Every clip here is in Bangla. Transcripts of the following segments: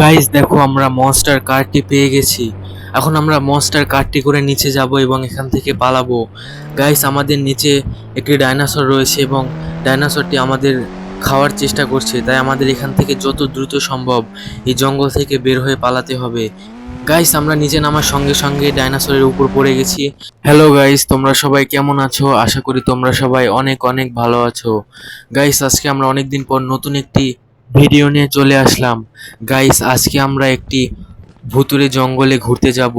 গাইস দেখো, আমরা মনস্টার কারটি পেয়ে গেছি। এখন আমরা মনস্টার কারটি করে নিচে যাব এবং এখান থেকে পালাবো। গাইস আমাদের নিচে একটি ডাইনোসর রয়েছে এবং ডাইনোসরটি আমাদের খাওয়ার চেষ্টা করছে। তাই আমাদের এখান থেকে যত দ্রুত সম্ভব এই জঙ্গল থেকে বের হয়ে পালাতে হবে। গাইস আমরা নিচে নামার সঙ্গে সঙ্গে ডাইনোসরের উপর পড়ে গেছি। হ্যালো গাইস তোমরা সবাই কেমন আছো? আশা করি তোমরা সবাই অনেক অনেক ভালো আছো। গাইস আজকে আমরা অনেকদিন পর নতুন একটি ভিডিও নিয়ে চলে আসলাম। গাইস আজকে আমরা একটি ভুতুরে জঙ্গলে ঘুরতে যাব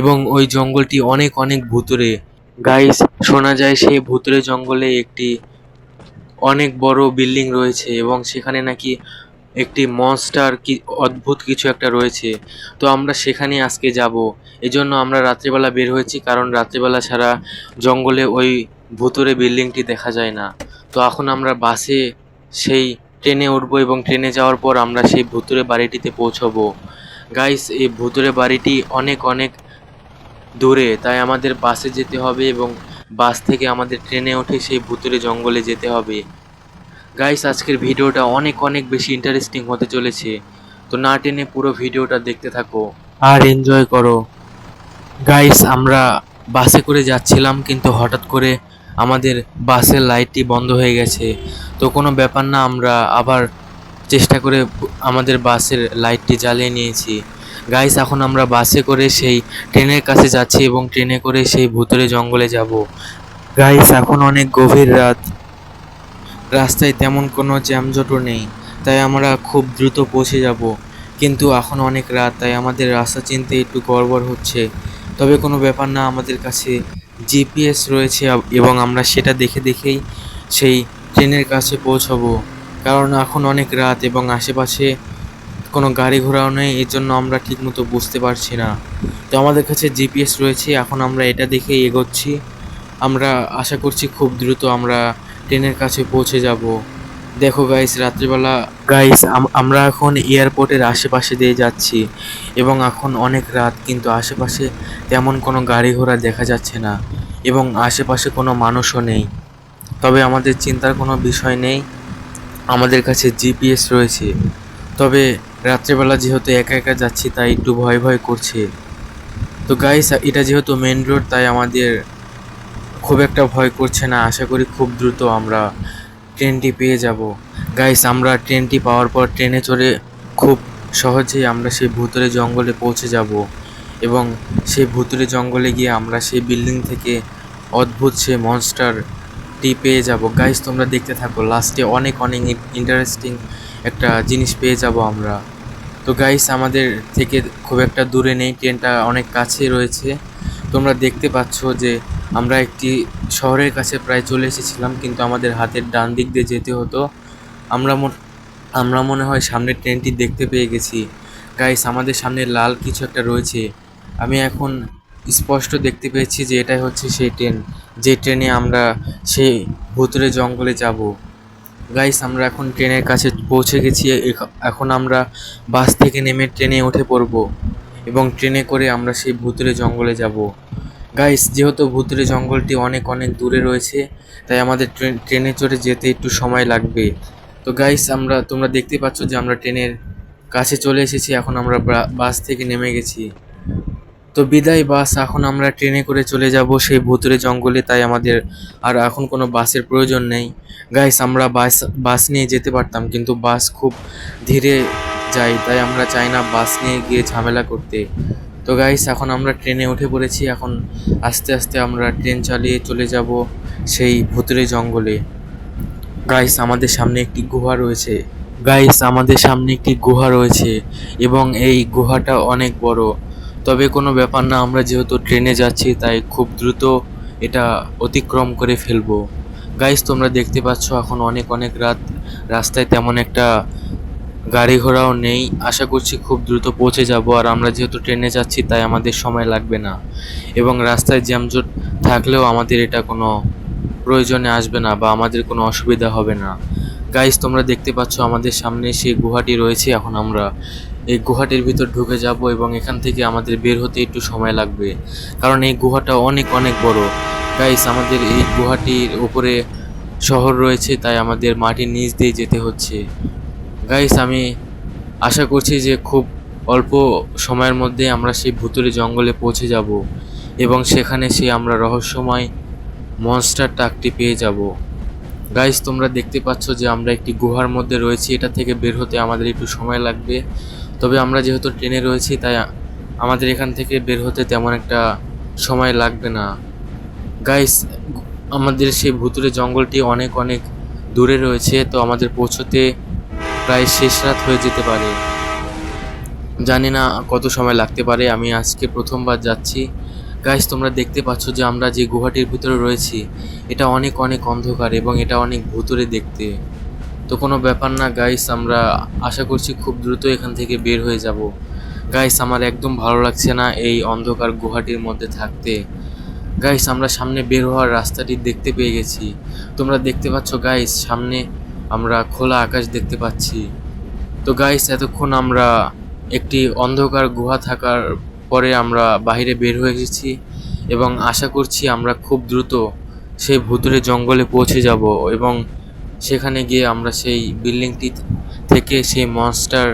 এবং ওই জঙ্গলটি অনেক অনেক ভুতুরে গাইস শোনা যায় সেই ভুতুরে জঙ্গলে একটি অনেক বড় বিল্ডিং রয়েছে এবং সেখানে নাকি একটি মনস্টার কি, অদ্ভুত কিছু একটা রয়েছে। তো আমরা সেখানে আজকে যাব। এজন্য আমরা রাত্রিবেলা বের হয়েছি কারণ রাত্রিবেলা ছাড়া জঙ্গলে ওই ভুতুরে বিল্ডিংটি দেখা যায় না। তো এখন আমরা বাসে সেই ট্রেনে উঠবো এবং ট্রেনে যাওয়ার পর আমরা সেই ভুতুরে বাড়িটিতে পৌঁছবো। গাইস এই ভুতুরে বাড়িটি অনেক অনেক দূরে, তাই আমাদের বাসে যেতে হবে এবং বাস থেকে আমাদের ট্রেনে উঠে সেই ভুতুরে জঙ্গলে যেতে হবে। গাইস আজকের ভিডিওটা অনেক অনেক বেশি ইন্টারেস্টিং হতে চলেছে। তো না টেনে পুরো ভিডিওটা দেখতে থাকো আর এনজয় করো। গাইস আমরা বাসে করে যাচ্ছিলাম কিন্তু হঠাৎ করে আমাদের বাসের লাইটটি বন্ধ হয়ে গেছে। তো কোনো ব্যাপার না, আমরা আবার চেষ্টা করে আমাদের বাসের লাইটটি জ্বালিয়ে নিয়েছি। গাইস, এখন আমরা বাসে করে সেই ট্রেনের কাছে যাচ্ছি এবং ট্রেনে করে সেই ভুতুরে জঙ্গলে যাব। গাইস, এখন অনেক গভীর রাত। রাস্তায় তেমন কোনো জ্যামজটও নেই, তাই আমরা খুব দ্রুত পৌঁছে যাব। কিন্তু এখন অনেক রাত, তাই আমাদের রাস্তা চিনতে একটু গড়বড় হচ্ছে। তবে কোনো ব্যাপার না, আমাদের কাছে জিপিএস রয়েছে এবং আমরা সেটা দেখে দেখেই সেই ট্রেনের কাছে পৌঁছাবো। কারণ এখন অনেক রাত এবং আশেপাশে কোনো গাড়ি ঘোড়াও নেই, এর জন্য আমরা ঠিকমতো বুঝতে পারছি না। তো আমাদের কাছে জিপিএস রয়েছে, এখন আমরা এটা দেখেই এগোচ্ছি। আমরা আশা করছি খুব দ্রুত আমরা ট্রেনের কাছে পৌঁছে যাব। দেখো গাইস রাত্রিবেলা গাইস আমরা এখন এয়ারপোর্টের আশেপাশে দিয়ে যাচ্ছি এবং এখন অনেক রাত, কিন্তু আশেপাশে তেমন কোনো গাড়ি ঘোড়া দেখা যাচ্ছে না এবং আশেপাশে কোনো মানুষও নেই। তবে আমাদের চিন্তার কোনো বিষয় নেই, আমাদের কাছে জিপিএস রয়েছে। তবে রাত্রেবেলা যেহেতু একা একা যাচ্ছি, তাই একটু ভয় ভয় করছে। তো গাইস এটা যেহেতু মেন রোড তাই আমাদের খুব একটা ভয় করছে না। আশা করি খুব দ্রুত আমরা ট্রেনটি পেয়ে যাব। গাইস আমরা ট্রেনটি পাওয়ার পর ট্রেনে চড়ে খুব সহজেই আমরা সেই ভুতুরে জঙ্গলে পৌঁছে যাব এবং সেই ভুতুরে জঙ্গলে গিয়ে আমরা সেই বিল্ডিং থেকে অদ্ভুত সে মনস্টারটি পেয়ে যাব। গাইস তোমরা দেখতে থাকো লাস্টে অনেক অনেক ইন্টারেস্টিং একটা জিনিস পেয়ে যাব আমরা। তো গাইস আমাদের থেকে খুব একটা দূরে নেই, ট্রেনটা অনেক কাছে রয়েছে। তোমরা দেখতে পাচ্ছ যে আমরা একটি শহরের কাছে প্রায় চলে এসেছিলাম, কিন্তু আমাদের হাতের ডান দিক দিয়ে যেতে হতো। আমরা আমরা মনে হয় সামনের ট্রেনটি দেখতে পেয়ে গেছি। গাইস আমাদের সামনে লাল কিছু একটা রয়েছে। আমি এখন স্পষ্ট দেখতে পেয়েছি যে এটাই হচ্ছে সেই ট্রেন। যে ট্রেনে আমরা সেই ভুতুরে জঙ্গলে যাব। গাইস আমরা এখন ট্রেনের কাছে পৌঁছে গেছি। এখন আমরা বাস থেকে নেমে ট্রেনে উঠে পড়ব এবং ট্রেনে করে আমরা সেই ভুতুরে জঙ্গলে যাব। গাইস যেহেতু ভুতুরে জঙ্গলটি অনেক অনেক দূরে রয়েছে, তাই আমাদের ট্রেন, ট্রেনে চড়ে যেতে একটু সময় লাগবে। তো গাইস আমরা, তোমরা দেখতে পাচ্ছ যে আমরা ট্রেনের কাছে চলে এসেছি, এখন আমরা বাস থেকে নেমে গেছি। তো বিদায় বাস, এখন আমরা ট্রেনে করে চলে যাব সেই ভুতুরে জঙ্গলে, তাই আমাদের আর এখন কোনো বাসের প্রয়োজন নেই। গাইস আমরা বাস বাস নিয়ে যেতে পারতাম, কিন্তু বাস খুব ধীরে যায়, তাই আমরা চাই না বাস নিয়ে গিয়ে ঝামেলা করতে। তো গাইস এখন আমরা ট্রেনে উঠে পড়েছি। এখন আস্তে আস্তে আমরা ট্রেন চালিয়ে চলে যাব সেই ভুতুরে জঙ্গলে। গাইস আমাদের সামনে একটি গুহা রয়েছে। গাইস আমাদের সামনে একটি গুহা রয়েছে এবং এই গুহাটা অনেক বড়। তবে কোনো ব্যাপার না, আমরা যেহেতু ট্রেনে যাচ্ছি, তাই খুব দ্রুত এটা অতিক্রম করে ফেলব। গাইস তোমরা দেখতে পাচ্ছ, এখন অনেক অনেক রাত। রাস্তায় তেমন একটা গাড়ি ঘোড়াও নেই। আশা করছি খুব দ্রুত পৌঁছে যাব আর আমরা যেহেতু ট্রেনে যাচ্ছি, তাই আমাদের সময় লাগবে না। এবং রাস্তায় জ্যামজট থাকলেও আমাদের এটা কোনো প্রয়োজনে আসবে না বা আমাদের কোনো অসুবিধা হবে না। গাইস তোমরা দেখতে পাচ্ছ আমাদের সামনে সেই গুহাটি রয়েছে। এখন আমরা এই গুহাটির ভিতর ঢুকে যাব এবং এখান থেকে আমাদের বের হতে একটু সময় লাগবে। কারণ এই গুহাটা অনেক অনেক বড়। গাইস আমাদের এই গুহাটির উপরে শহর রয়েছে, তাই আমাদের মাটির নিচ দিয়ে যেতে হচ্ছে। গাইস আমি আশা করছি যে খুব অল্প সময়ের মধ্যে আমরা সেই ভুতুরে জঙ্গলে পৌঁছে যাব এবং সেখানে সে আমরা রহস্যময় মনস্টার টাকটি পেয়ে যাব। গাইস তোমরা দেখতে পাচ্ছ যে আমরা একটি গুহার মধ্যে রয়েছি, এটা থেকে বের হতে আমাদের একটু সময় লাগবে। তবে আমরা যেহেতু ট্রেনে রয়েছি, তাই আমাদের এখান থেকে বের হতে তেমন একটা সময় লাগবে না। গাইস আমাদের সেই ভুতুরে জঙ্গলটি অনেক অনেক দূরে রয়েছে, তো আমাদের পৌঁছতে প্রায় শেষ রাত হয়ে যেতে পারে। জানি না কত সময় লাগতে পারে, আমি আজকে প্রথমবার যাচ্ছি। গাইস তোমরা দেখতে পাচ্ছ যে আমরা যে গুহাটির ভিতরে রয়েছি, এটা অনেক অনেক অন্ধকার এবং এটা অনেক ভুতুরে দেখতে। তো কোনো ব্যাপার না গাইস আমরা আশা করছি খুব দ্রুত এখান থেকে বের হয়ে যাব। গাইস আমার একদম ভালো লাগছে না এই অন্ধকার গুহাটির মধ্যে থাকতে। গাইস আমরা সামনে বের হওয়ার রাস্তাটি দেখতে পেয়ে গেছি। তোমরা দেখতে পাচ্ছ গাইস সামনে আমরা খোলা আকাশ দেখতে পাচ্ছি। তো গাইস এতক্ষণ আমরা একটি অন্ধকার গুহা থাকার পরে আমরা বাইরে বের হয়ে এসেছি এবং আশা করছি আমরা খুব দ্রুত সেই ভুতুরে জঙ্গলে পৌঁছে যাব এবং সেখানে গিয়ে আমরা সেই বিল্ডিংটি থেকে সেই মনস্টার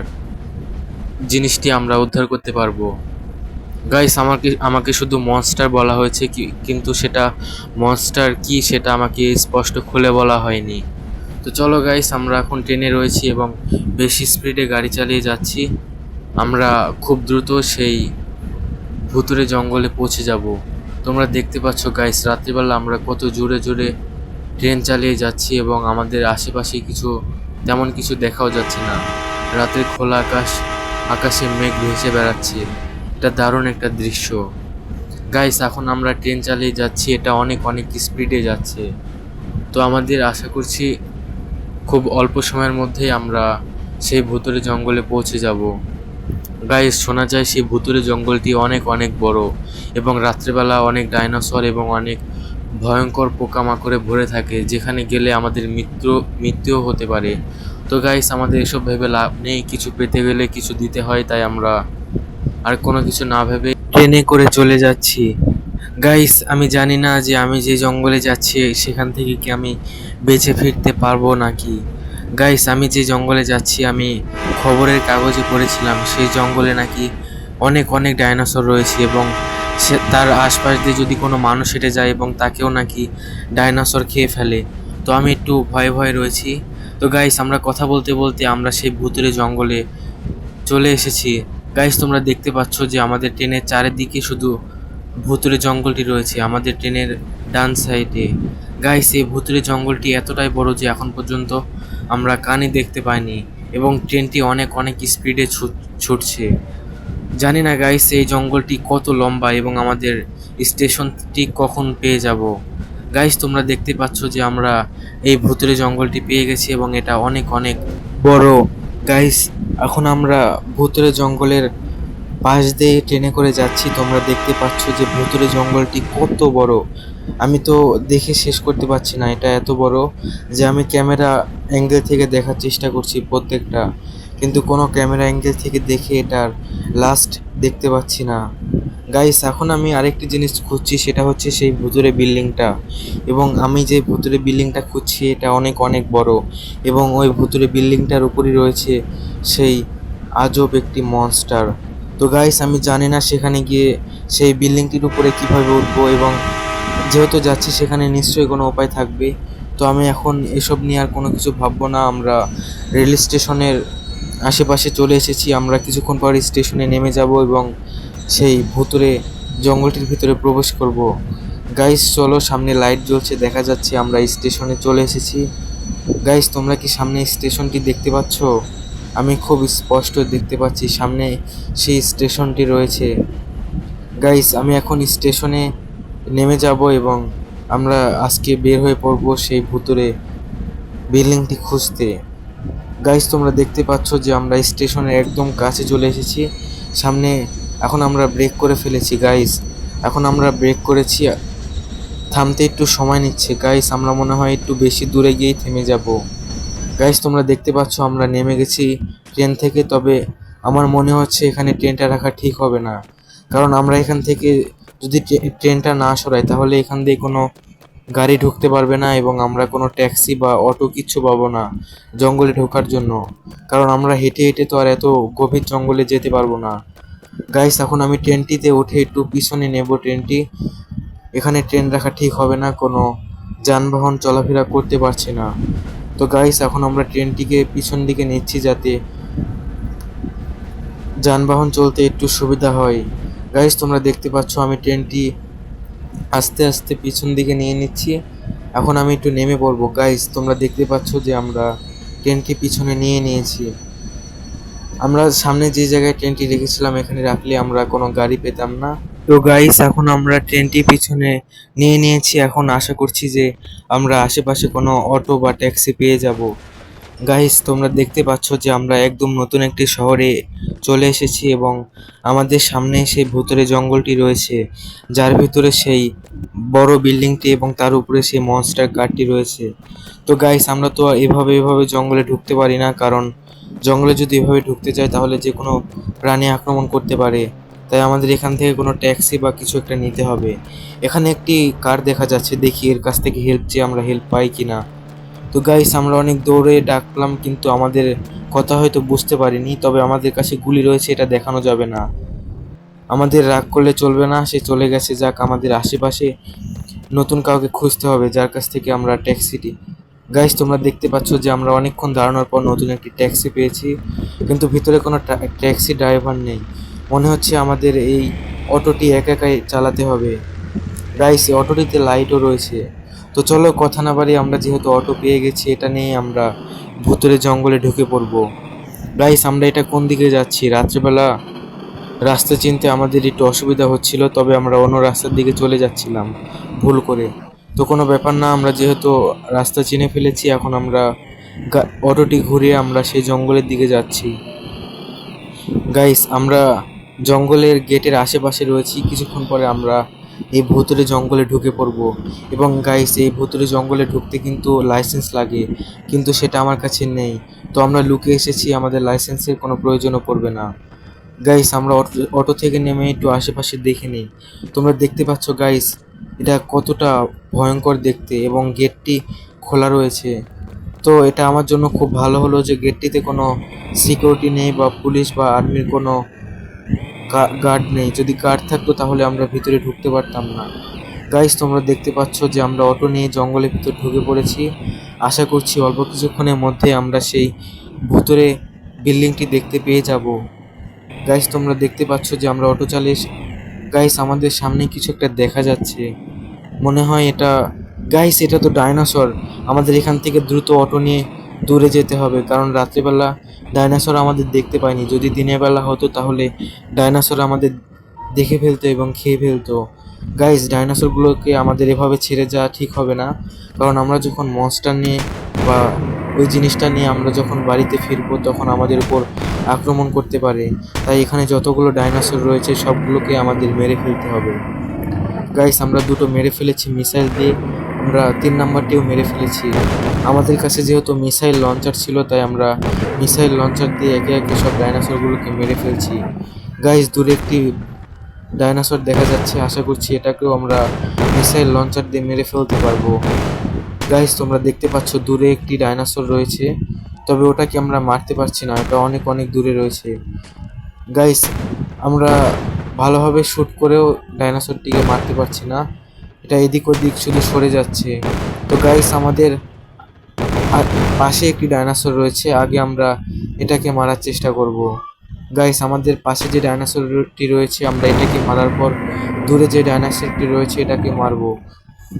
জিনিসটি আমরা উদ্ধার করতে পারব। গাইস আমাকে আমাকে শুধু মনস্টার বলা হয়েছে কিন্তু সেটা মনস্টার কি সেটা আমাকে স্পষ্ট খুলে বলা হয়নি। তো চলো গাইস আমরা এখন ট্রেনে রয়েছি এবং বেশি স্পিডে গাড়ি চালিয়ে যাচ্ছি। আমরা খুব দ্রুত সেই ভুতুরে জঙ্গলে পৌঁছে যাব। তোমরা দেখতে পাচ্ছ গাইস রাত্রিবেলা আমরা কত জোরে জোরে ট্রেন চালিয়ে যাচ্ছি এবং আমাদের আশেপাশে কিছু, তেমন কিছু দেখাও যাচ্ছে না। রাতের খোলা আকাশ, আকাশে মেঘ ভেসে বেড়াচ্ছে। এটা দারুণ একটা দৃশ্য। গাইস এখন আমরা ট্রেন চালিয়ে যাচ্ছি, এটা অনেক অনেক স্পিডে যাচ্ছে। তো আমাদের আশা করছি খুব অল্প সময়ের মধ্যেই আমরা সেই ভুতুরে জঙ্গলে পৌঁছে যাব। গাইস শোনা যায় সেই ভুতুরে জঙ্গলটি অনেক অনেক বড় এবং রাত্রেবেলা অনেক ডাইনোসর এবং অনেক ভয়ঙ্কর পোকামাকড়ে ভরে থাকে, যেখানে গেলে আমাদের মৃত্যু, মৃত্যুও হতে পারে। তো গাইস আমাদের এসব ভেবে লাভ নেই, কিছু পেতে গেলে কিছু দিতে হয়, তাই আমরা আর কোনো কিছু না ভেবে ট্রেনে করে চলে যাচ্ছি। গাইস আমি জানি না যে আমি যে জঙ্গলে যাচ্ছি, সেখান থেকে কি আমি বেঁচে ফিরতে পারব নাকি? গাইস আমি যে জঙ্গলে যাচ্ছি, আমি খবরের কাগজে পড়েছিলাম, সেই জঙ্গলে নাকি অনেক অনেক ডাইনোসর রয়েছে এবং সে, তার আশপাশ দিয়ে যদি কোনো মানুষ হেঁটে যায় এবং তাকেও নাকি ডাইনোসর খেয়ে ফেলে, তো আমি একটু ভয়ে ভয়ে রয়েছি। তো গাইস আমরা কথা বলতে বলতে আমরা সেই ভুতুরে জঙ্গলে চলে এসেছি। গাইস তোমরা দেখতে পাচ্ছ যে আমাদের ট্রেনের চারিদিকে শুধু ভুতুরে জঙ্গলটি রয়েছে। আমাদের ট্রেনের ডান সাইডে। গাইস এই ভুতুরে জঙ্গলটি এতটাই বড় যে এখন পর্যন্ত আমরা কানে দেখতে পাইনি এবং ট্রেনটি অনেক অনেক স্পিডে ছুটছে। জানি না গাইস এই জঙ্গলটি কত লম্বা এবং আমাদের স্টেশনটি কখন পেয়ে যাব। গাইস তোমরা দেখতে পাচ্ছ যে আমরা এই ভুতুরে জঙ্গলটি পেয়ে গেছি এবং এটা অনেক অনেক বড়। গাইস এখন আমরা ভুতুরে জঙ্গলের পাশ দিয়ে ট্রেনে করে যাচ্ছি, তোমরা দেখতে পাচ্ছ যে ভুতুরে জঙ্গলটি কত বড়। আমি তো দেখে শেষ করতে পারছি না এটা এত বড় যে আমি ক্যামেরা অ্যাঙ্গেল থেকে দেখার চেষ্টা করছি প্রত্যেকটা। কিন্তু কোনো ক্যামেরা অ্যাঙ্গেল থেকে দেখে এটার লাস্ট দেখতে পাচ্ছি না। গাইস এখন আমি আরেকটি জিনিস খুঁজছি, সেটা হচ্ছে সেই ভুতুরে বিল্ডিংটা। এবং আমি যে ভুতুরে বিল্ডিংটা খুঁজছি, এটা অনেক অনেক বড়। এবং ওই ভুতুরে বিল্ডিংটার উপরই রয়েছে সেই আজব একটি মনস্টার তো গাইস আমি জানি না সেখানে গিয়ে সেই বিল্ডিংটির উপরে কীভাবে উঠবো এবং যেহেতু যাচ্ছি সেখানে নিশ্চয়ই কোনো উপায় থাকবে। তো আমি এখন এসব নিয়ে আর কোনো কিছু ভাববো না। আমরা রেল স্টেশনের আশেপাশে চলে এসেছি। আমরা কিছুক্ষণ পর স্টেশনে নেমে যাব এবং সেই ভুতুরে জঙ্গলটির ভিতরে প্রবেশ করব। গাইস চলো, সামনে লাইট জ্বলছে, দেখা যাচ্ছে আমরা স্টেশনে চলে এসেছি। গাইস তোমরা কি সামনে স্টেশনটি দেখতে পাচ্ছ? আমি খুব স্পষ্ট দেখতে পাচ্ছি, সামনে সেই স্টেশনটি রয়েছে। গাইস, আমি এখন স্টেশনে নেমে যাব এবং আমরা আজকে বের হয়ে পড়ব সেই ভুতুরে বিল্ডিংটি খুঁজতে। গাইস, তোমরা দেখতে পাচ্ছ যে আমরা স্টেশনের একদম কাছে চলে এসেছি। সামনে এখন আমরা ব্রেক করে ফেলেছি, গাইস। এখন আমরা ব্রেক করেছি, থামতে একটু সময় নিচ্ছে। গাইস, আমরা মনে হয় একটু বেশি দূরে গিয়েই থেমে যাব। গাইস তোমরা দেখতে পাচ্ছ, আমরা নেমে গেছি ট্রেন থেকে, তবে আমার মনে হচ্ছে এখানে ট্রেনটা রাখা ঠিক হবে না। কারণ আমরা এখান থেকে যদি ট্রে- ট্রেনটা না সরাই, তাহলে এখান দিয়ে কোনো গাড়ি ঢুকতে পারবে না এবং আমরা কোনো ট্যাক্সি বা অটো কিচ্ছু পাবো না জঙ্গলে ঢোকার জন্য। কারণ আমরা হেঁটে হেঁটে তো আর এত গভীর জঙ্গলে যেতে পারব না। গাইস এখন আমি ট্রেনটিতে উঠে একটু পিছনে নেব ট্রেনটি। এখানে ট্রেন রাখা ঠিক হবে না, কোনো যানবাহন চলাফেরা করতে পারছে না। তো গাইস এখন আমরা ট্রেনটিকে পিছন দিকে নিচ্ছি যাতে যানবাহন চলতে একটু সুবিধা হয়। গাইস তোমরা দেখতে পাচ্ছ আমি ট্রেনটি আস্তে আস্তে পিছন দিকে নিয়ে নিচ্ছি। এখন আমি একটু নেমে পড়ব। গাইস তোমরা দেখতে পাচ্ছ যে আমরা ট্রেনটি পিছনে নিয়ে নিয়েছি। আমরা সামনে যে জায়গায় ট্রেনটি রেখেছিলাম, এখানে রাখলে আমরা কোনো গাড়ি পেতাম না। তো গাইস এখন আমরা ট্রেনটি পিছনে নিয়ে নিয়েছি। এখন আশা করছি যে আমরা আশেপাশে কোনো অটো বা ট্যাক্সি পেয়ে যাব। গাইস তোমরা দেখতে পাচ্ছ যে আমরা একদম নতুন একটি শহরে চলে এসেছি এবং আমাদের সামনে সেই ভুতুরে জঙ্গলটি রয়েছে, যার ভিতরে সেই বড় বিল্ডিংটি এবং তার উপরে সেই মনস্টার কারটি রয়েছে। তো গাইস আমরা তো এভাবে এভাবে জঙ্গলে ঢুকতে পারি না, কারণ জঙ্গলে যদি এভাবে ঢুকতে যাই তাহলে যে কোনো প্রাণী আক্রমণ করতে পারে। তাই আমাদের এখান থেকে কোনো ট্যাক্সি বা কিছু একটা নিতে হবে। এখানে একটি কার দেখা যাচ্ছে, দেখি এর কাছ থেকে হেল্প চেয়ে আমরা হেল্প পাই কিনা। তো গাইস আমরা অনেক দৌড়ে ডাকলাম কিন্তু আমাদের কথা হয়তো বুঝতে পারিনি, তবে আমাদের কাছে গুলি রয়েছে, এটা দেখানো যাবে না। আমাদের রাগ করলে চলবে না, সে চলে গেছে, যাক আমাদের আশেপাশে নতুন কাউকে খুঁজতে হবে, যার কাছ থেকে আমরা ট্যাক্সিটি গাইস তোমরা দেখতে পাচ্ছ যে আমরা অনেকক্ষণ দাঁড়ানোর পর নতুন একটি ট্যাক্সি পেয়েছি, কিন্তু ভিতরে কোনো ট্যাক্সি ড্রাইভার নেই। মনে হচ্ছে আমাদের এই অটোটি একা একাই চালাতে হবে। এই অটোটিতে লাইটও রয়েছে। তো চলো কথা না বাড়ি আমরা যেহেতু অটো পেয়ে গেছি, এটা নিয়ে আমরা ভুতুরে জঙ্গলে ঢুকে পড়ব। গাইস আমরা এটা কোন দিকে যাচ্ছি? রাত্রেবেলা রাস্তা চিনতে আমাদের একটু অসুবিধা হচ্ছিল, তবে আমরা অন্য রাস্তার দিকে চলে যাচ্ছিলাম, ভুল করে। তো কোনো ব্যাপার না, আমরা যেহেতু রাস্তা চিনে ফেলেছি, এখন আমরা অটোটি ঘুরিয়ে আমরা সেই জঙ্গলের দিকে যাচ্ছি। গাইস আমরা জঙ্গলের গেটের আশেপাশে রয়েছি। কিছুক্ষণ পরে আমরা এই ভুতুরে জঙ্গলে ঢুকে পড়ব। এবং গাইস এই ভুতুরে জঙ্গলে ঢুকতে কিন্তু লাইসেন্স লাগে, কিন্তু সেটা আমার কাছে নেই। তো আমরা লুকে এসেছি, আমাদের লাইসেন্সের কোনো প্রয়োজনও পড়বে না। গাইস আমরা অটো থেকে নেমে একটু আশেপাশে দেখে নিই। তোমরা দেখতে পাচ্ছ গাইস এটা কতটা ভয়ঙ্কর দেখতে এবং গেটটি খোলা রয়েছে। তো এটা আমার জন্য খুব ভালো হলো যে গেটটিতে কোনো সিকিউরিটি নেই বা পুলিশ বা আর্মির কোনো গার্ড নেই। যদি গার্ড থাকতো তাহলে আমরা ভিতরে ঢুকতে পারতাম না। গাইস তোমরা দেখতে পাচ্ছ যে আমরা অটো নিয়ে জঙ্গলের ভিতর ঢুকে পড়েছি। আশা করছি অল্প কিছুক্ষণের মধ্যে আমরা সেই ভুতুরে বিল্ডিংটি দেখতে পেয়ে যাব। গাইস তোমরা দেখতে পাচ্ছ যে আমরা অটো চালিয়ে গাইস আমাদের সামনে কিছু একটা দেখা যাচ্ছে। মনে হয় এটা গাইস এটা তো ডাইনোসর আমাদের এখান থেকে দ্রুত অটো নিয়ে দূরে যেতে হবে। কারণ রাত্রিবেলা ডাইনোসর আমাদের দেখতে পাইনি যদি দিনের বেলা হতো তাহলে ডাইনোসর আমাদের দেখে ফেলতো এবং খেয়ে ফেলতো। গাইস ডাইনোসরগুলোকে আমাদের এভাবে ছেড়ে যাওয়া ঠিক হবে না। কারণ আমরা যখন মনস্টার নিয়ে বা ওই জিনিসটা নিয়ে আমরা যখন বাড়িতে ফিরবো, তখন আমাদের উপর আক্রমণ করতে পারে। তাই এখানে যতগুলো ডাইনোসর রয়েছে, সবগুলোকে আমাদের মেরে ফেলতে হবে। গাইস আমরা দুটো মেরে ফেলেছি, মিসাইল দিয়ে। আমরা তিন নাম্বারটিও মেরে ফেলেছি। আমাদের কাছে যেহেতু মিসাইল লঞ্চার ছিল, তাই আমরা মিসাইল লঞ্চার দিয়ে একে একে সব ডাইনোসরগুলোকে মেরে ফেলছি। গাইস, দূরে একটি ডাইনোসর দেখা যাচ্ছে, আশা করছি এটাকেও আমরা মিসাইল লঞ্চার দিয়ে মেরে ফেলতে পারব। গাইজ তোমরা দেখতে পাচ্ছ দূরে একটি ডাইনোসর রয়েছে, তবে ওটাকে আমরা মারতে পারছি না, এটা অনেক অনেক দূরে রয়েছে। গাইস, আমরা ভালোভাবে শ্যুট করেও ডাইনোসরটিকে মারতে পারছি না, এটা এদিক ওদিক শুধু সরে যাচ্ছে। তো গাইস, আমাদের আর পাশে একটি ডাইনোসর রয়েছে, আগে আমরা এটাকে মারার চেষ্টা করব। গাইস আমাদের পাশে যে ডাইনোসরটি রয়েছে, আমরা এটাকে মারার পর দূরে যে ডাইনোসরটি রয়েছে, এটাকে মারবো।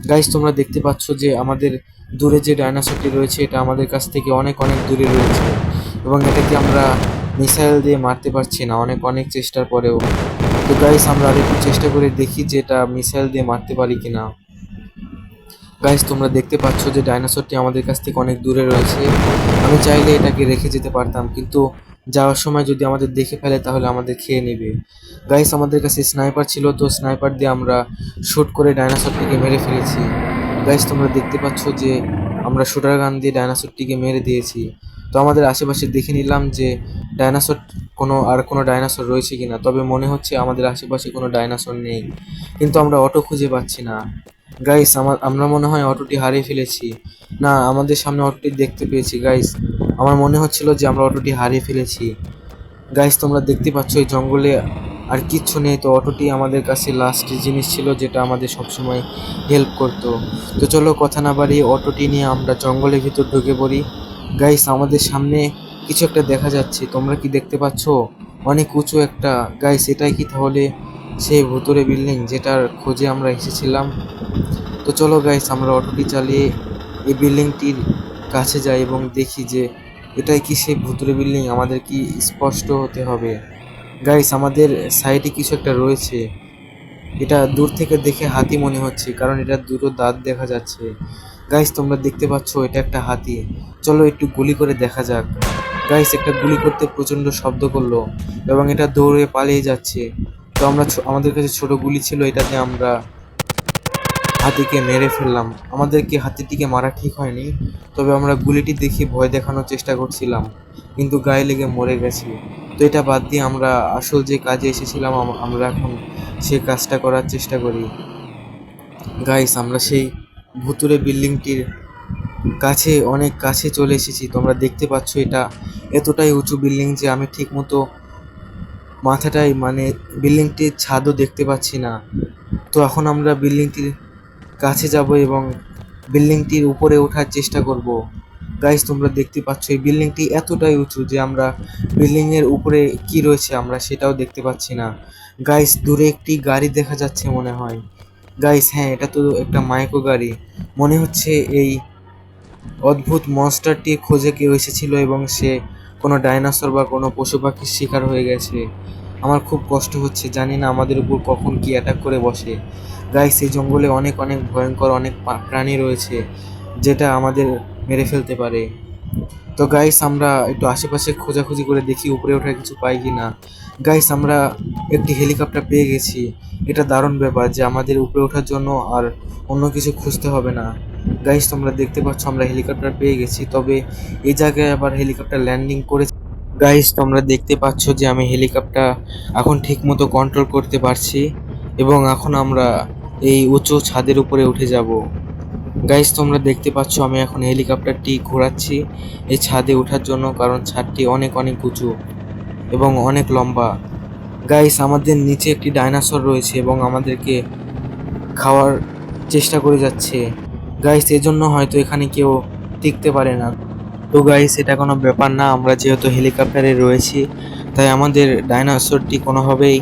গাইস তোমরা দেখতে পাচ্ছ যে আমাদের দূরে যে ডাইনোসরটি রয়েছে, এটা আমাদের কাছ থেকে অনেক অনেক দূরে রয়েছে এবং এটাকে আমরা মিসাইল দিয়ে মারতে পারছি না, অনেক অনেক চেষ্টার পরেও। তো গাইস আমরা আরেকটু চেষ্টা করে দেখি যে এটা মিসাইল দিয়ে মারতে পারি কিনা। গাইস তোমরা দেখতে পাচ্ছ যে ডাইনোসরটি আমাদের কাছ থেকে অনেক দূরে রয়েছে। আমি চাইলে এটাকে রেখে যেতে পারতাম, কিন্তু যাওয়ার সময় যদি আমাদের দেখে ফেলে, তাহলে আমাদের খেয়ে নেবে। গাইস আমাদের কাছে স্নাইপার ছিল, তো স্নাইপার দিয়ে আমরা শ্যুট করে ডাইনোসরটিকে মেরে ফেলেছি। গাইস তোমরা দেখতে পাচ্ছ যে আমরা শুটার গান দিয়ে ডাইনোসরটিকে মেরে দিয়েছি। তো আমাদের আশেপাশে দেখে নিলাম যে ডাইনোসর কোনো, আর কোনো ডাইনোসর রয়েছে কিনা। তবে মনে হচ্ছে আমাদের আশেপাশে কোনো ডাইনোসর নেই। কিন্তু আমরা অটো খুঁজে পাচ্ছি না। গাইস আমার, আমরা মনে হয় অটোটি হারিয়ে ফেলেছি। না, আমাদের সামনে অটোটি দেখতে পেয়েছি গাইস আমার মনে হচ্ছিল যে আমরা অটোটি হারিয়ে ফেলেছি। গাইস তোমরা দেখতে পাচ্ছ এই জঙ্গলে আর কিচ্ছু নেই, তো অটোটি আমাদের কাছে লাস্ট জিনিস ছিল যেটা আমাদের সবসময় হেল্প করতো। তো চলো কথা না বাড়িয়ে অটোটি নিয়ে আমরা জঙ্গলের ভিতর ঢুকে পড়ি। গাইস আমাদের সামনে কিছু একটা দেখা যাচ্ছে, তোমরা কি দেখতে পাচ্ছ? অনেক উঁচু একটা গাইস এটাই কি তাহলে সেই ভুতুরে বিল্ডিং যেটার খোঁজে আমরা এসেছিলাম। তো চলো গাইস আমরা অটোটি চালিয়ে এই বিল্ডিংটির কাছে যাই এবং দেখি যে এটাই কি সেই ভুতুরে বিল্ডিং আমাদের কি স্পষ্ট হতে হবে। গাইস আমাদের সাইডে কিছু একটা রয়েছে। এটা দূর থেকে দেখে হাতি মনে হচ্ছে, কারণ এটা দুটো দাঁত দেখা যাচ্ছে। গাইস তোমরা দেখতে পাচ্ছ এটা একটা হাতি। চলো একটু গুলি করে দেখা যাক। গাইস একটা গুলি করতে প্রচণ্ড শব্দ করল এবং এটা দৌড়ে পালিয়ে যাচ্ছে। তো আমরা আমাদের কাছে ছোট গুলি ছিল এটাতে আমরা হাতিকে মেরে ফেললাম। আমাদেরকে হাতিটিকে মারা ঠিক হয়নি, তবে আমরা গুলিটি দেখে ভয় দেখানোর চেষ্টা করছিলাম, কিন্তু গায়ে লেগে মরে গেছে। তো এটা বাদ দিয়ে আমরা আসল যে কাজে এসেছিলাম আমরা এখন সেই কাজটা করার চেষ্টা করি। গাইস আমরা সেই ভুতুরে বিল্ডিংটির কাছে, অনেক কাছে চলে এসেছি। তোমরা দেখতে পাচ্ছ এটা এতটাই উঁচু বিল্ডিং যে আমি ঠিক মতো মাথাটাই মানে বিল্ডিংটির ছাদও দেখতে পাচ্ছি না। তো এখন আমরা বিল্ডিংটির কাছে যাব এবং বিল্ডিংটির উপরে ওঠার চেষ্টা করব। গাইস তোমরা দেখতে পাচ্ছ এই বিল্ডিংটি এতটাই উঁচু যে আমরা বিল্ডিং এর উপরে কি রয়েছে আমরা সেটাও দেখতে পাচ্ছি না। গাইস দূরে একটি গাড়ি দেখা যাচ্ছে মনে হয়। গাইস হ্যাঁ এটা তো একটা মাইক্রো গাড়ি। মনে হচ্ছে এই অদ্ভুত মনস্টারটির খোঁজে কেউ এসেছিল এবং সে কোনো ডাইনোসর বা কোনো পশু পাখির শিকার হয়ে গেছে। আমার খুব কষ্ট হচ্ছে, জানি না আমাদের উপর কখন কি অ্যাটাক করে বসে। গাইস এই জঙ্গলে অনেক অনেক ভয়ঙ্কর, অনেক প্রাণী রয়েছে, যেটা আমাদের মেরে ফেলতে পারে। তো গাইস আমরা একটু আশেপাশে খোঁজাখুঁজি করে দেখি, উপরে ওঠা কিছু পাই কি না গাইস আমরা একটি হেলিকপ্টার পেয়ে গেছি। এটা দারুণ ব্যাপার যে আমাদের উপরে ওঠার জন্য আর অন্য কিছু খুঁজতে হবে না। গাইস তোমরা দেখতে পাচ্ছ আমরা হেলিকপ্টার পেয়ে গেছি, তবে এই জায়গায় আবার হেলিকপ্টার ল্যান্ডিং করে গাইস তোমরা দেখতে পাচ্ছ যে আমি হেলিকপ্টার এখন ঠিকমতো কন্ট্রোল করতে পারছি এবং এখন আমরা এই উঁচু ছাদের উপরে উঠে যাব। গাইস তোমরা দেখতে পাচ্ছ আমি এখন হেলিকপ্টারটি ঘোরাচ্ছি এই ছাদে ওঠার জন্য কারণ ছাদটি অনেক অনেক উঁচু। এবং অনেক লম্বা। গাইস আমাদের নিচে একটি ডাইনোসর রয়েছে এবং আমাদেরকে খাওয়ার চেষ্টা করে যাচ্ছে। গাইস এজন্য হয়তো এখানে কেউ টিকতে পারে না। তো গাইস এটা কোনো ব্যাপার না, আমরা যেহেতু হেলিকপ্টারে রয়েছি, তাই আমাদের ডাইনোসরটি কোনোভাবেই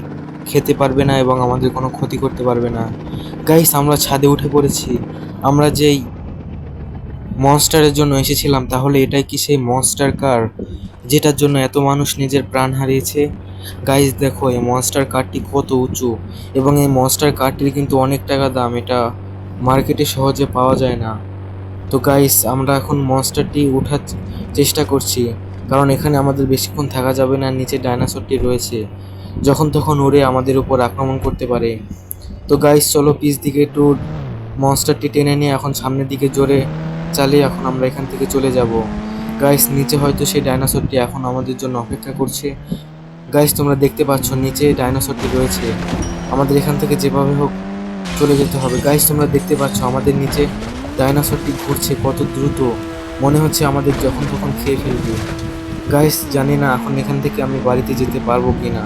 খেতে পারবে না এবং আমাদের কোনো ক্ষতি করতে পারবে না। গাইস আমরা ছাদে উঠে পড়েছি। আমরা যেই মনস্টারের জন্য এসেছিলাম, তাহলে এটাই কি সেই মনস্টার কার যেটার জন্য এত মানুষ নিজের প্রাণ হারিয়েছে। গাইস দেখো, এই মনস্টার কারটি কত উঁচু এবং এই মনস্টার কারটির কিন্তু অনেক টাকা দাম। এটা মার্কেটে সহজে পাওয়া যায় না। তো গাইস আমরা এখন মনস্টারটি ওঠার চেষ্টা করছি। কারণ এখানে আমাদের বেশিক্ষণ থাকা যাবে না, নিচে ডাইনোসরটি রয়েছে। যখন তখন ওরে আমাদের উপর আক্রমণ করতে পারে। তো গাইস চলো পিস দিকে একটু মনস্টারটি টেনে নিয়ে এখন সামনের দিকে জোরে চালিয়ে এখন আমরা এখান থেকে চলে যাব। গাইস নিচে হয়তো সেই ডাইনোসরটি এখন আমাদের জন্য অপেক্ষা করছে। গাইস তোমরা দেখতে পাচ্ছ, নিচে ডাইনোসরটি রয়েছে। আমাদের এখান থেকে যেভাবে হোক চলে যেতে হবে। গাইস তোমরা দেখতে পাচ্ছ, আমাদের নিচে ডাইনোসরটি ঘুরছে কত দ্রুত। মনে হচ্ছে আমাদের যখন তখন খেয়ে ফেলবে। গাইস জানি না এখন এখান থেকে আমি বাড়িতে যেতে পারব কি না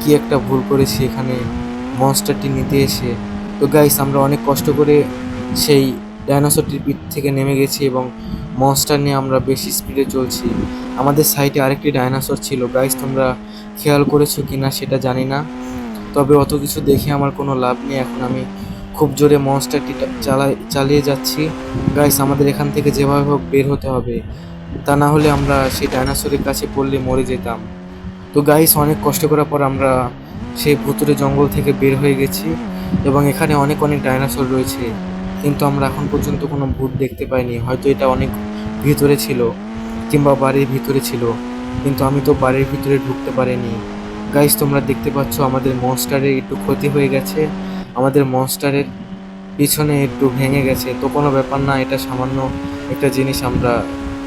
কি একটা ভুল করেছি এখানে। মনস্টারটি নিতে এসে। তো গাইস আমরা অনেক কষ্ট করে সেই ডাইনোসরটির পিঠ থেকে নেমে গেছি এবং মনস্টার নিয়ে আমরা বেশি স্পিডে চলছি। আমাদের সাইডে আরেকটি ডাইনোসর ছিল। গাইস তোমরা খেয়াল করেছ কি না সেটা জানি না। তবে অত কিছু দেখে আমার কোনো লাভ নেই। এখন আমি খুব জোরে মনস্টারটি চালাই, চালিয়ে যাচ্ছি। গাইস আমাদের এখান থেকে যেভাবে হোক বের হতে হবে। তা না হলে আমরা সেই ডাইনোসরের কাছে পড়লে মরে যেতাম। তো গাইস অনেক কষ্ট করার পর আমরা সেই ভুতুরে জঙ্গল থেকে বের হয়ে গেছি এবং এখানে অনেক অনেক ডাইনোসর রয়েছে। কিন্তু আমরা এখন পর্যন্ত কোনো ভূত দেখতে পাইনি। হয়তো এটা অনেক ভিতরে ছিল, কিংবা বাড়ির ভিতরে ছিল, কিন্তু আমি তো বাড়ির ভিতরে ঢুকতে পারিনি। গাইস তোমরা দেখতে পাচ্ছ আমাদের মনস্টারের একটু ক্ষতি হয়ে গেছে। আমাদের মনস্টারের পিছনে একটু ভেঙে গেছে। তো কোনো ব্যাপার না, এটা সামান্য একটা জিনিস আমরা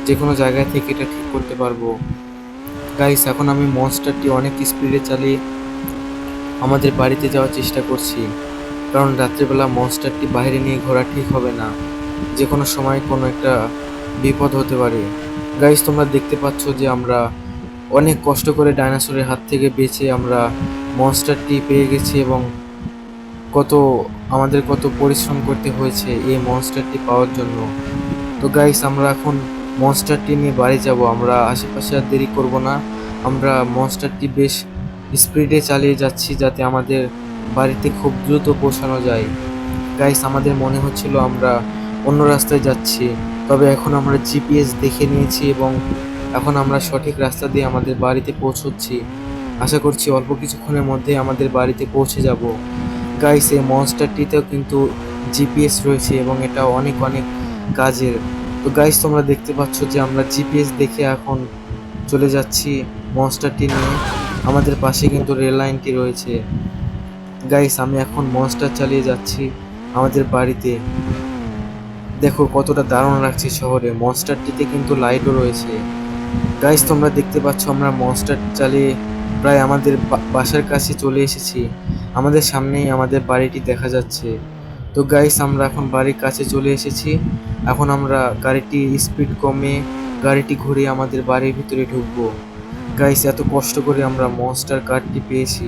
যে কোনো জায়গা থেকে এটা ঠিক করতে পারব। গাইস এখন আমি মনস্টারটি অনেক স্পিডে চালিয়ে আমাদের বাড়িতে যাওয়ার চেষ্টা করছি। কারণ রাত্রিবেলা মনস্টারটি বাইরে নিয়ে ঘোরা ঠিক হবে না। যে কোনো সময় কোনো একটা বিপদ হতে পারে। গাইস তোমরা দেখতে পাচ্ছ যে আমরা অনেক কষ্ট করে ডাইনোসরের হাত থেকে বেঁচে আমরা মনস্টারটি পেয়ে গেছি এবং কত, আমাদের কত পরিশ্রম করতে হয়েছে এই মনস্টারটি পাওয়ার জন্য। তো গাইস আমরা এখন মনস্টারটি নিয়ে বাড়ি যাব। আমরা আশেপাশে আর দেরি করব না। আমরা মনস্টারটি বেশ স্পিডে চালিয়ে যাচ্ছি যাতে আমাদের বাড়িতে খুব দ্রুত পৌঁছানো যায়। গাইস আমাদের মনে হচ্ছিল আমরা অন্য রাস্তায় যাচ্ছি। তবে এখন আমরা জিপিএস দেখে নিয়েছি এবং এখন আমরা সঠিক রাস্তা দিয়ে আমাদের বাড়িতে পৌঁছচ্ছি। আশা করছি অল্প কিছুক্ষণের মধ্যে আমাদের বাড়িতে পৌঁছে যাব। গাইস এই মনস্টারটিতেও কিন্তু জিপিএস রয়েছে এবং এটা অনেক অনেক কাজের। তো গাইস তোমরা দেখতে পাচ্ছ যে আমরা জিপিএস দেখে এখন চলে যাচ্ছি মনস্টারটি নিয়ে। আমাদের পাশে কিন্তু রেল লাইনটি রয়েছে। গাইস আমি এখন মনস্টার চালিয়ে যাচ্ছি আমাদের বাড়িতে। দেখো কতটা দারুণ লাগছে শহরে। মনস্টারটিতে কিন্তু লাইটও রয়েছে। গাইস তোমরা দেখতে পাচ্ছ আমরা মনস্টার চালিয়ে প্রায় আমাদের বাসার কাছে চলে এসেছি। আমাদের সামনেই আমাদের বাড়িটি দেখা যাচ্ছে। তো গাইস আমরা এখন বাড়ির কাছে চলে এসেছি। এখন আমরা গাড়িটি স্পিড কমে গাড়িটি ঘুরে আমাদের বাড়ির ভিতরে ঢুকবো। গাইস এত কষ্ট করে আমরা মনস্টার কারটি পেয়েছি।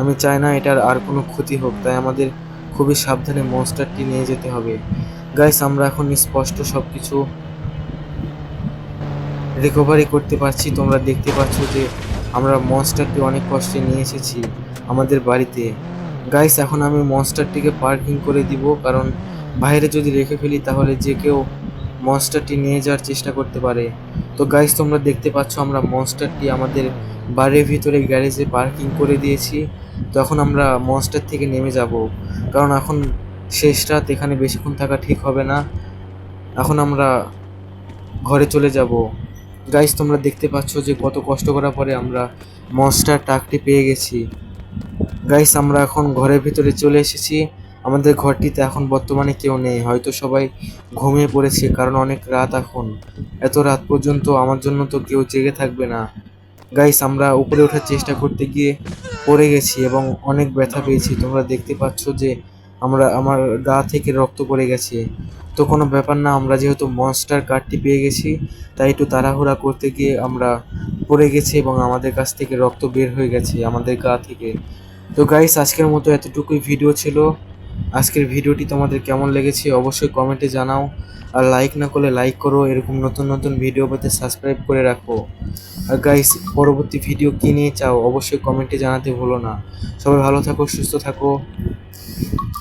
আমি চাই না এটার আর কোনো ক্ষতি হোক, তাই আমাদের খুবই সাবধানে মনস্টারটি নিয়ে যেতে হবে। গাইস আমরা এখন স্পষ্ট সব কিছু রিকভারি করতে পারছি। তোমরা দেখতে পাচ্ছ যে আমরা মনস্টারটি অনেক কষ্টে নিয়ে এসেছি আমাদের বাড়িতে। গাইস এখন আমি মনস্টারটিকে পার্কিং করে দিব, কারণ বাইরে যদি রেখে ফেলি তাহলে যে কেউ মনস্টারটি নিয়ে যাওয়ার চেষ্টা করতে পারে। তো গাইস তোমরা দেখতে পাচ্ছ আমরা মনস্টারটি আমাদের বাড়ির ভিতরে গ্যারেজে পার্কিং করে দিয়েছি। তো এখন আমরা মনস্টার থেকে নেমে যাব, কারণ এখন শেষ রাত এখানে বেশিক্ষণ থাকা ঠিক হবে না। এখন আমরা ঘরে চলে যাব। গাইস তোমরা দেখতে পাচ্ছ যে কত কষ্ট করার পরে আমরা মনস্টার টাকটি পেয়ে গেছি। গাইস আমরা এখন ঘরের ভিতরে চলে এসেছি। আমাদের ঘরটিতে এখন বর্তমানে কেউ নেই। হয়তো সবাই ঘুমিয়ে পড়েছে কারণ অনেক রাত এখন। এত রাত পর্যন্ত আমার জন্য তো কেউ জেগে থাকবে না। গাইস আমরা উপরে ওঠার চেষ্টা করতে গিয়ে পড়ে গেছি এবং অনেক ব্যথা পেয়েছি। তোমরা দেখতে পাচ্ছ যে আমরা, আমার গা থেকে রক্ত পড়ে গেছে। তো কোনো ব্যাপার না, আমরা যেহেতু মনস্টার কার্ডটি পেয়ে গেছি, তাই একটু তাড়াহুড়া করতে গিয়ে আমরা পড়ে গেছি এবং আমাদের কাছ থেকে রক্ত বের হয়ে গেছে আমাদের গা থেকে। তো গাইস আজকের মতো এতটুকুই ভিডিও ছিল। আজকের ভিডিওটি তোমাদের কেমন লেগেছে অবশ্যই কমেন্টে জানাও। আর লাইক না করলে লাইক করো, এরকম নতুন নতুন ভিডিও পেতে সাবস্ক্রাইব করে রাখো। আর গাইস পরবর্তী ভিডিও কী নিয়ে চাও অবশ্যই কমেন্টে জানাতে ভুলো না। সবাই ভালো থাকো, সুস্থ থাকো।